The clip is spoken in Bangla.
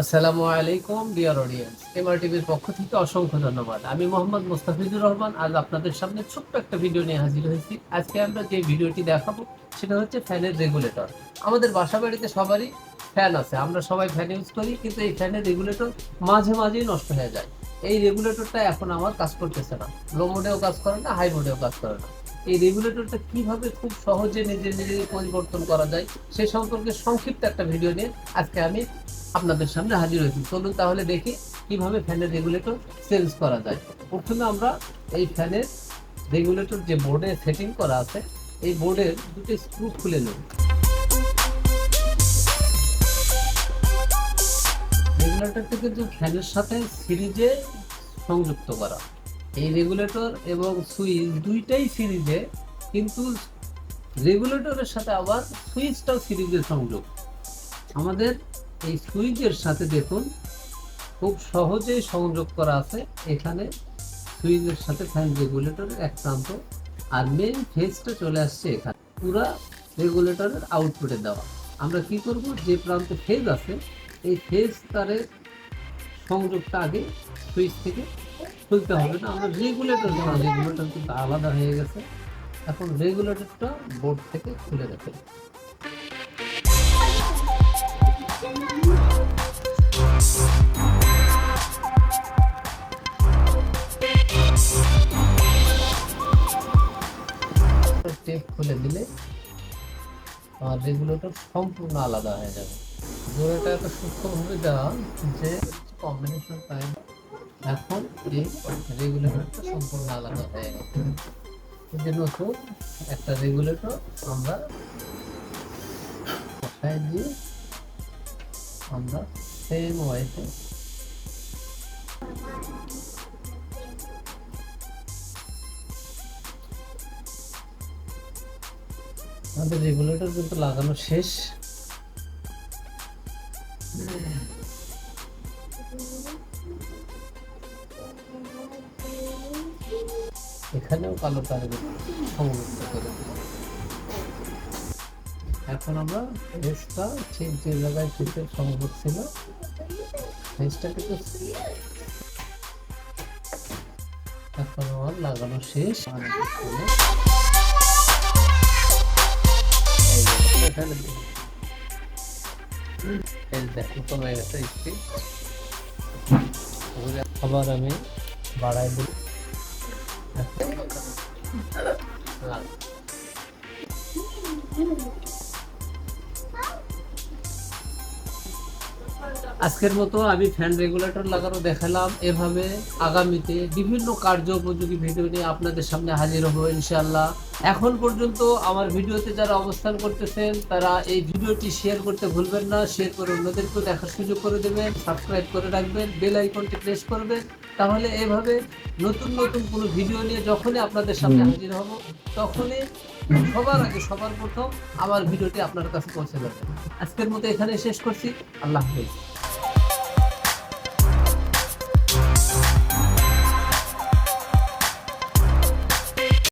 আসসালামু আলাইকুম ডিয়ার অডিয়েন্স এমআর টিভির পক্ষ থেকে অসংখ্য ধন্যবাদ। আমি মোহাম্মদ মোস্তাফিজুর রহমান, আজ আপনাদের সামনে ছোট্ট একটা ভিডিও নিয়ে হাজির হয়েছি। আজকে আমরা যে ভিডিওটি দেখাবো, সেটা হচ্ছে ফ্যানের রেগুলেটর আমাদের বাসা বাড়িতে সবারই ফ্যান আছে। আমরা সবাই ফ্যান ইউজ করি, কিন্তু এই ফ্যানের রেগুলেটর মাঝে মাঝেই নষ্ট হয়ে যায়। এই রেগুলেটরটা এখন আমার কাজ করতেছে না। লো মোডেও কাজ করে না হাই মোডেও কাজ করে না। এই রেগুলেটরটা কীভাবে খুব সহজে নিজে নিজে পরিবর্তন করা যায়, সে সম্পর্কে সংক্ষিপ্ত একটা ভিডিও নিয়ে আজকে আমি আপনাদের সামনে হাজির হয়েছি। চলুন তাহলে দেখি কীভাবে ফ্যানের রেগুলেটর চেঞ্জ করা যায়। প্রথমে আমরা এই ফ্যানের রেগুলেটর যে বোর্ডে সেটিং করা আছে, এই বোর্ডের দুটি স্ক্রু খুলে নেব। রেগুলেটরটা কিন্তু ফ্যানের সাথে সিরিজে সংযুক্ত করা। এই রেগুলেটর এবং সুইচ দুইটাই সিরিজে, কিন্তু রেগুলেটরের সাথে আবার সুইচটাও সিরিজের সংযোগ আমাদের এই সুইচের সাথে দেখুন, খুব সহজেই সংযোগ করা আছে। এখানে সুইচের সাথে ফ্যান রেগুলেটরের এক প্রান্ত আর মেন ফেজটা চলে আসছে এখানে। পুরা রেগুলেটরের আউটপুটে দেওয়া। আমরা কি করব? যে প্রান্তে ফেজ আছে, এই ফেজ তারের সংযোগটা আগে সুইচ থেকে খুলতে হবে না। আমরা রেগুলেটর রেগুলেটর কিন্তু আলাদা হয়ে গেছে। এখন রেগুলেটরটা বোর্ড থেকে খুলে রাখে টেপ খুলে দিলে আমার রেগুলেটর সম্পূর্ণ আলাদা হয়ে যাবে। জোড়াটা এত সূক্ষ্মভাবে দেওয়া যে কম্বিনেশন টাইম এখন এই রেগুলেটরটা সম্পূর্ণ আলাদা হয়ে গেছে। যে নতুন একটা রেগুলেটর আমরা বসায় দিয়ে আমরা সেম ওয়েতে আমাদের রেগুলেটর কিন্তু লাগানো শেষ। এখানেও কালো তারে সংযুক্ত করে এখন আমরা ফেসটা ঠিক যে জায়গায় ফেসের সংযোগ ছিল ফেসটা কিন্তু এখন আমার লাগানো শেষ। আবার আমি বাড়াই দিই আজকের মতো আমি ফ্যান রেগুলেটর লাগানো দেখালাম। এভাবে আগামীতে বিভিন্ন কার্য উপযোগী ভিডিও নিয়ে আপনাদের সামনে হাজির হব ইনশাল্লাহ এখন পর্যন্ত আমার ভিডিওতে যারা অবস্থান করতেছেন তারা এই ভিডিওটি শেয়ার করতে ভুলবেন না। শেয়ার করে অন্যদেরকেও দেখার সুযোগ করে দেবেন। সাবস্ক্রাইব করে রাখবেন বেল আইকনটি প্রেস করবেন। তাহলে এভাবে নতুন নতুন কোনো ভিডিও নিয়ে যখনই আপনাদের সামনে হাজির হব তখনই সবার আগে সবার প্রথম আমার ভিডিওটি আপনার কাছে পৌঁছে যাবে। আজকের মতো এখানে শেষ করছি। আল্লাহ হাফিজ।